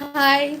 Hi.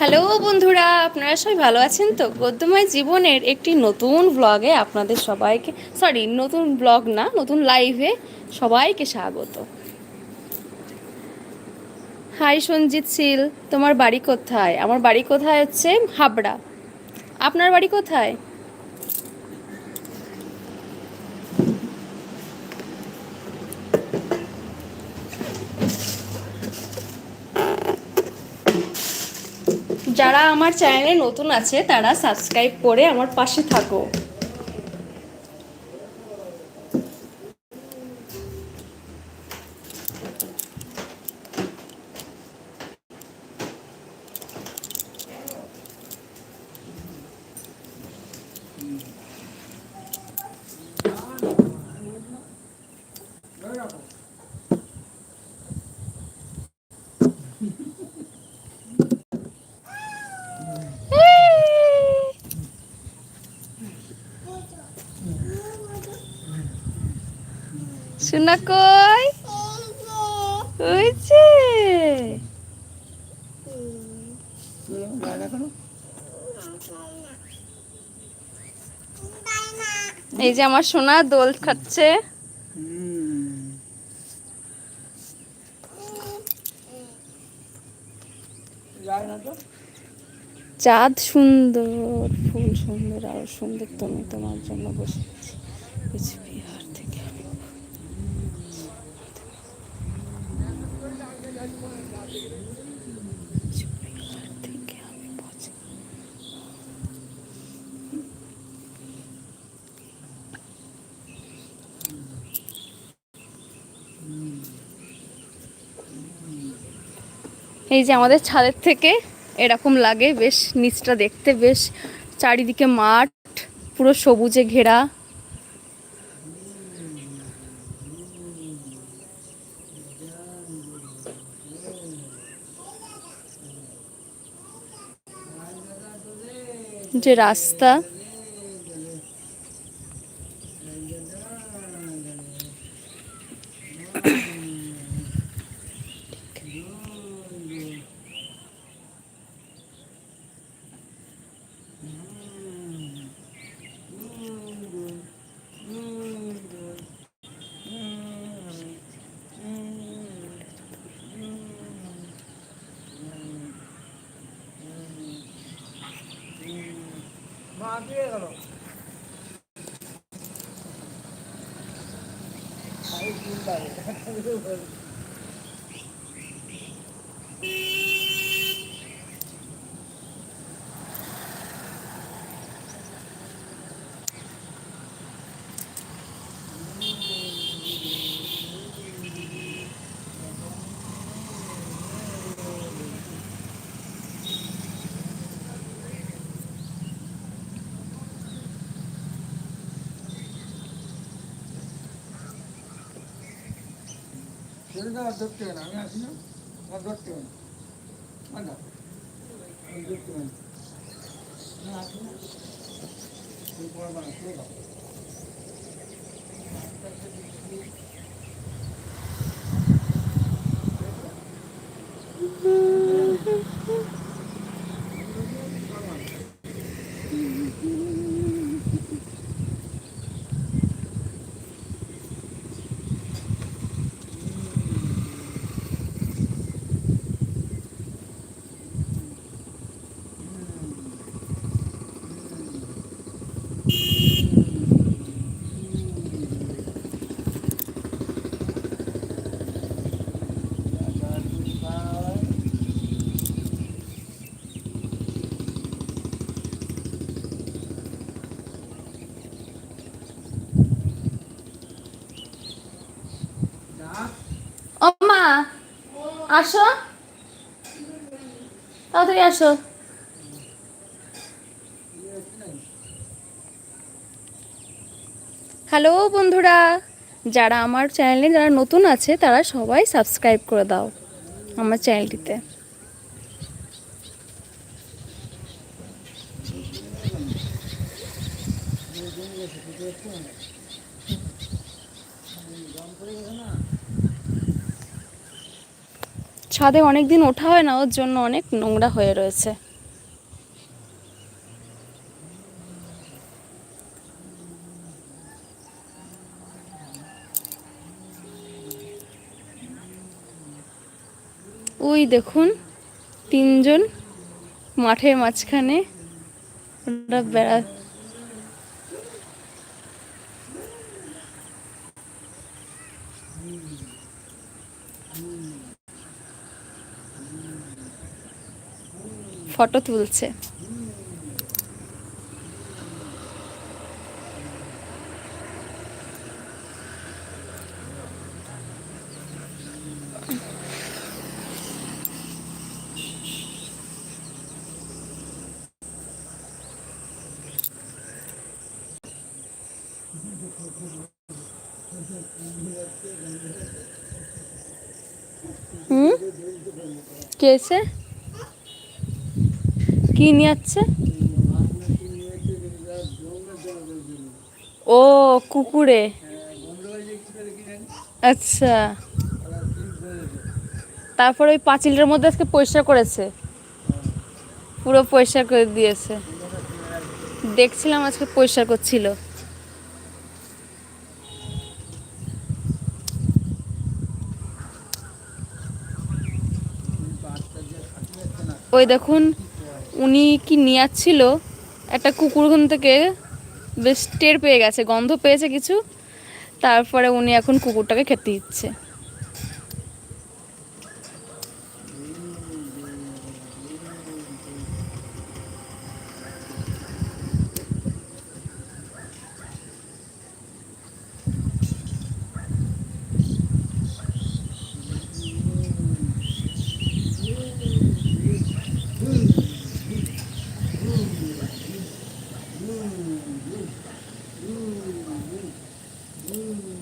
Hello বন্ধুরা, আপনারা সবাই ভালো আছেন তো? গদ্যময় জীবনের একটি নতুন ব্লগে আপনাদের সবাইকে সরি নতুন ব্লগ না, নতুন লাইভে সবাইকে স্বাগত। হাই সঞ্জিত শীল, তোমার বাড়ি কোথায়? আমার বাড়ি কোথায় হচ্ছে হাবড়া। আপনার বাড়ি কোথায়? যারা আমার চ্যানেলে নতুন আছে তারা সাবস্ক্রাইব করে আমার পাশে থাকো। শোনা কই? হয়েছে। এই যে আমার সোনা দোল খাচ্ছে। চাঁদ সুন্দর, ফুল সুন্দর, আর সুন্দর তুমি তোমার জন্য বসেছি বিহার থেকে আমি কুচবিহার থেকে আমি বসে এই যে আমাদের ছাদের থেকে এরকম লাগে, বেশ নিচটা দেখতে বেশ। চারিদিকে মাঠ, পুরো সবুজে ঘেরা। যে রাস্তা Bình bình. দাও আর ধরতে হবে না। আমি আসি না, আর ধরতে না। না? না। ও মা আসো। তাড়াতাড়ি আসো। হ্যালো বন্ধুরা, যারা আমার চ্যানেলে, যারা নতুন আছে, তারা সবাই সাবস্ক্রাইব করে দাও আমার চ্যানেলটিতে। ছাদে অনেক দিন ওঠা হয় না, ওর জন্য অনেক নোংরা হয়ে রয়েছে। ওই দেখুন, তিনজন মাঠের মাঝখানে ওরা বেড়া ফটো তুলছে। হুম? কে কি নিয়ে যাচ্ছে ও, কুকুরে। আচ্ছা। তারপর ওই পাঁচিলটার মধ্যে আজকে পরিষ্কার করেছে। পুরো পরিষ্কার করে দিয়েছে। দেখছিলাম আজকে পরিষ্কার করছিল। ওই দেখুন উনি কি নিয়ে একটা কুকুর ওখান থেকে বেশ টের পেয়ে গেছে, গন্ধ পেয়েছে কিছু। তারপরে উনি এখন কুকুরটাকে খেতে দিচ্ছে। Mm-hmm. Mm-hmm. mm, mm. mm. mm.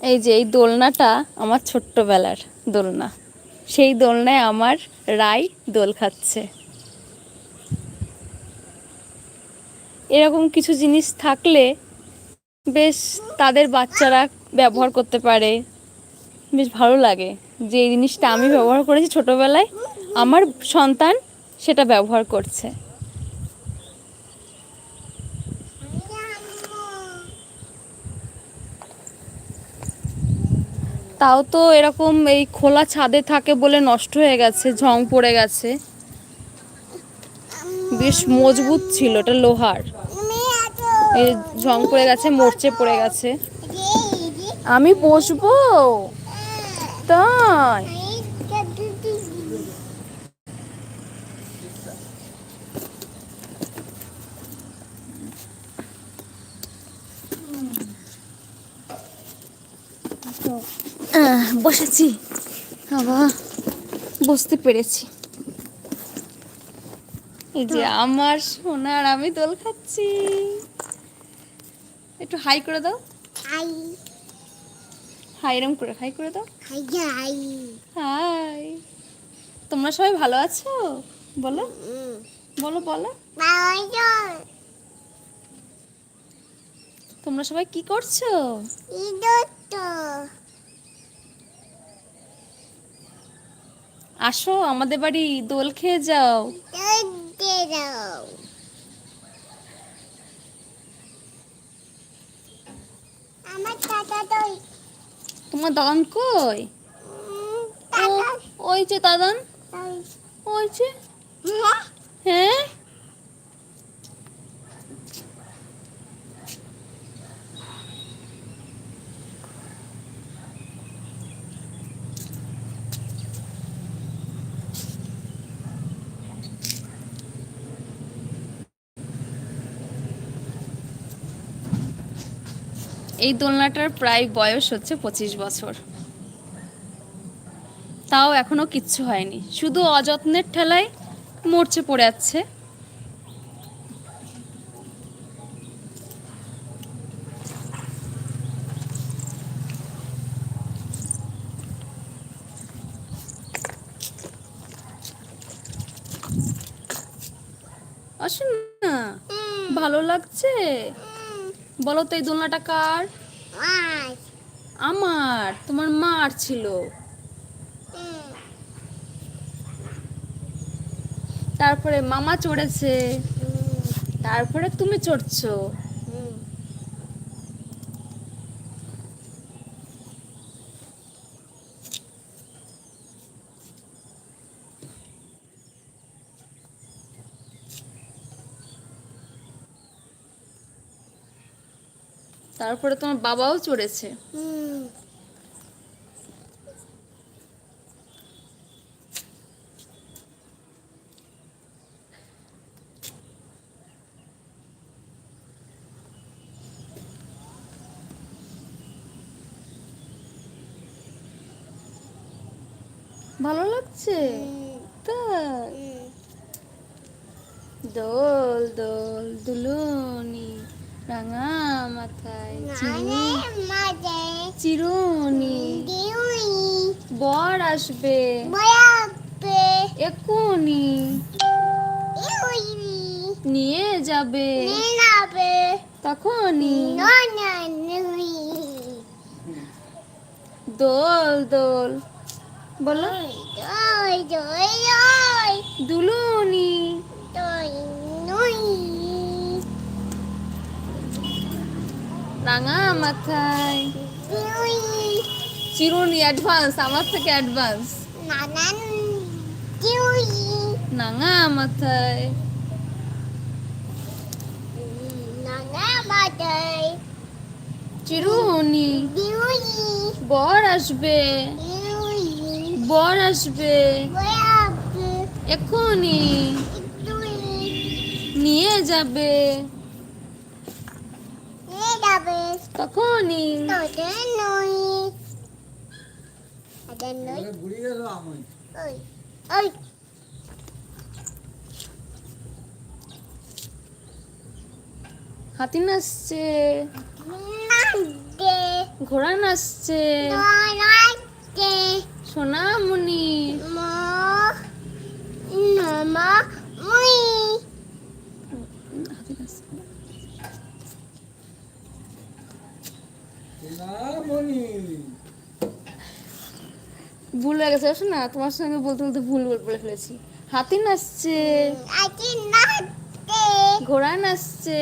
এই যে এই দোলনাটা আমার ছোট্টবেলার দোলনা। সেই দোলনায় আমার রাই দোল খাচ্ছে। এরকম কিছু জিনিস থাকলে বেশ তাদের বাচ্চারা ব্যবহার করতে পারে। বেশ ভালো লাগে যে জিনিসটা আমি ব্যবহার করেছি ছোটোবেলায়, আমার সন্তান সেটা ব্যবহার করছে। তাও তো এরকম এই খোলা ছাদে থাকে বলে নষ্ট হয়ে গেছে, ঝং পড়ে গেছে। বেশ মজবুত ছিল, এটা লোহার। এই ঝং পড়ে গেছে, মরচে পড়ে গেছে। আমি বসবো? তাই। বসেছি। বাবা বসতে পেরেছি। এই যে আমার সোনার আমি দোল খাচ্ছি। একটু হাই করে দাও। হাই। হাই এরম করে হাই করে দাও। হাই তোমরা সবাই ভালো আছো? বলো। বলো বলো। তোমরা সবাই কি করছ? আসো আমাদের বাড়ি দোল খেয়ে যাও। তোমার দাদান কই? ওই যে দাদান। ওই যে। হ্যাঁ? এই দোলনাটার প্রায় বয়স হচ্ছে পঁচিশ বছর। তাও এখনও কিচ্ছু হয়নি। শুধু অযত্নের ঠেলায় মরচে পড়ে যাচ্ছে আসুন না ভালো লাগছে বলো তো এই দোলনাটা কার? আমার তোমার মার ছিল। তারপরে মামা চড়েছে। তারপরে তুমি চড়ছো। তারপরে তোমার বাবাও চড়েছে। ভালো লাগছে? তাই? দোল দোল দুলুনি রাঙা মাথায় চিরুনি। চিরুনি। বর আসবে। এক্ষুনি। নিয়ে যাবে। তখনই। দোল দোল। বলো। দুলুনি। রাঙা মাথায়। চিরুনি অ্যাডভান্স আমার থেকে অ্যাডভান্স নাঙা মাথায়। চিরুনি, বর আসবে। বর আসবে। এক্ষুনি। নিয়ে যাবে। তোদের নই তোদের নই ঘুরে গেল আমি ওই ওই হাতি নাচছে ঘোড়া নাচছে সোনামণি। মো নমা মুই সোনামণি ভুল হয়ে গেছে শোনা তোমার সঙ্গে বলতে বলতে ভুল বল- বলে ফেলেছি। হাতি নাচছে। ঘোড়া নাচছে।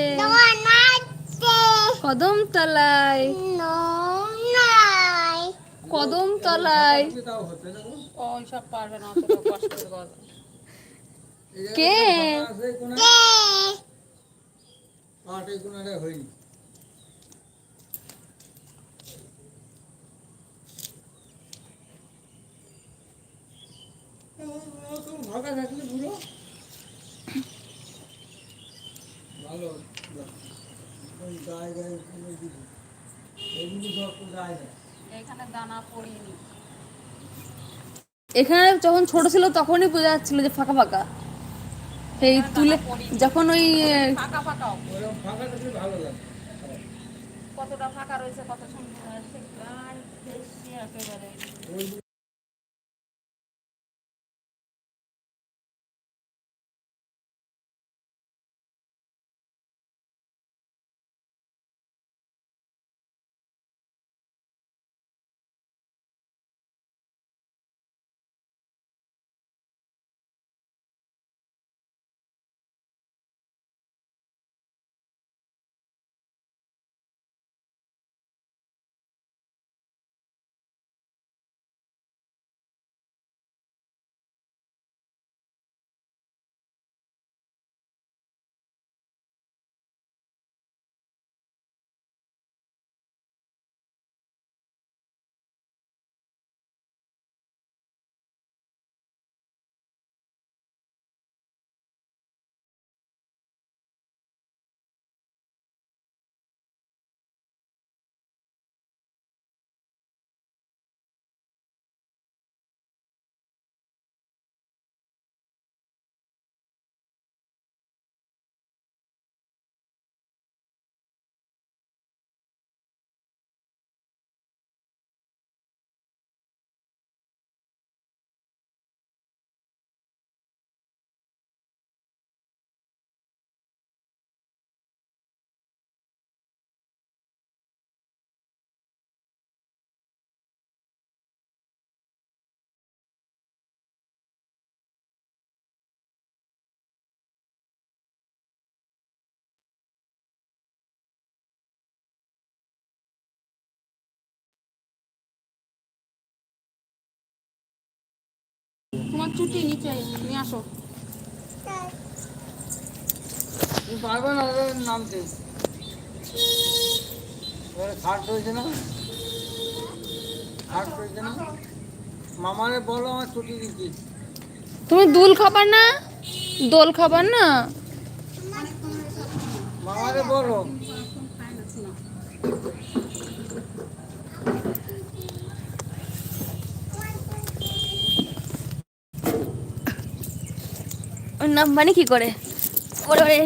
কদম তলায়। কদম তলায়। তাও হচ্ছে না গো। ওইসব পারবে না অতটা কষ্টের গল্প এই যে কে? ফাঁকা আছে এই কোণায়, কে পাট এই কোণাটা হয়নি। ওরকম ফাঁকা থাকলে পুরো ভালো ওই গায়ে গায়ে কোনো কিছু এগুলো সব তো গায়ে না এখানে দানা পড়িনি এখানে যখন ছোট ছিল তখনই বোঝা যাচ্ছিল যে ফাঁকা ফাঁকা। সেই তুলে যখন ওই ফাঁকা ফাঁকা থাকলে ভালো লাগে। কতটা ফাঁকা রয়েছে কত সুন্দর। চুটি নিচে নিয়ে আসো। তুমি পারবে না নামতে খাট রয়েছে না? খাট রয়েছে না? মামারে বলো আমার ছুটি দিচ্ছি তুমি দুল খাবার না? দোল খাবার না? মামারে বলো। ওর নাম মানে কি করে? ওরে। ওরে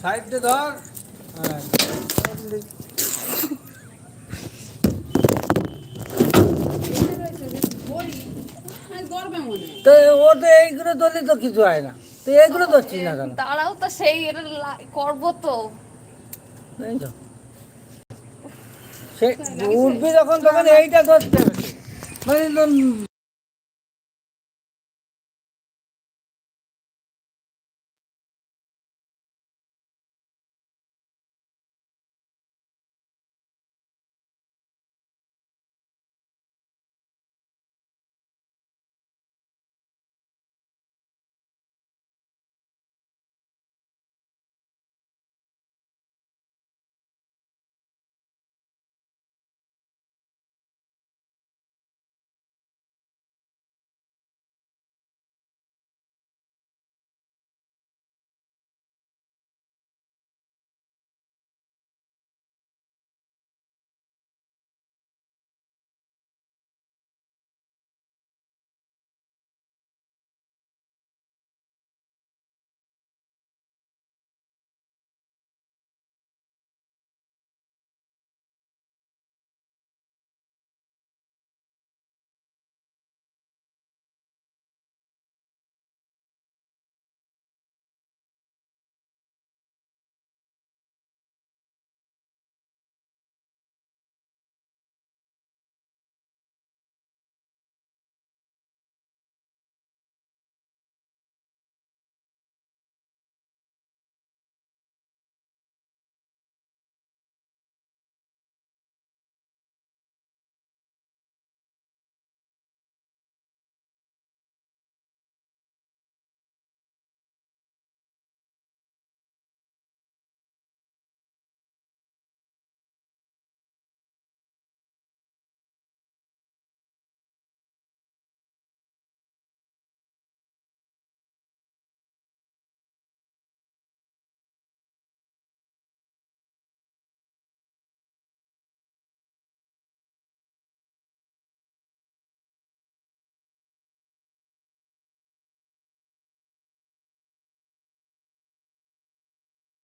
সাইডে ধর। হ্যাঁ। গর্বে তো ও তো এইগুলো ধরলে তো কিছু হয় না। তো এইগুলো ধরছিস না কেন? তারাও তো সেই করব তো। সে উঠবি যখন তখন এইটা ধরতে হবে। মানে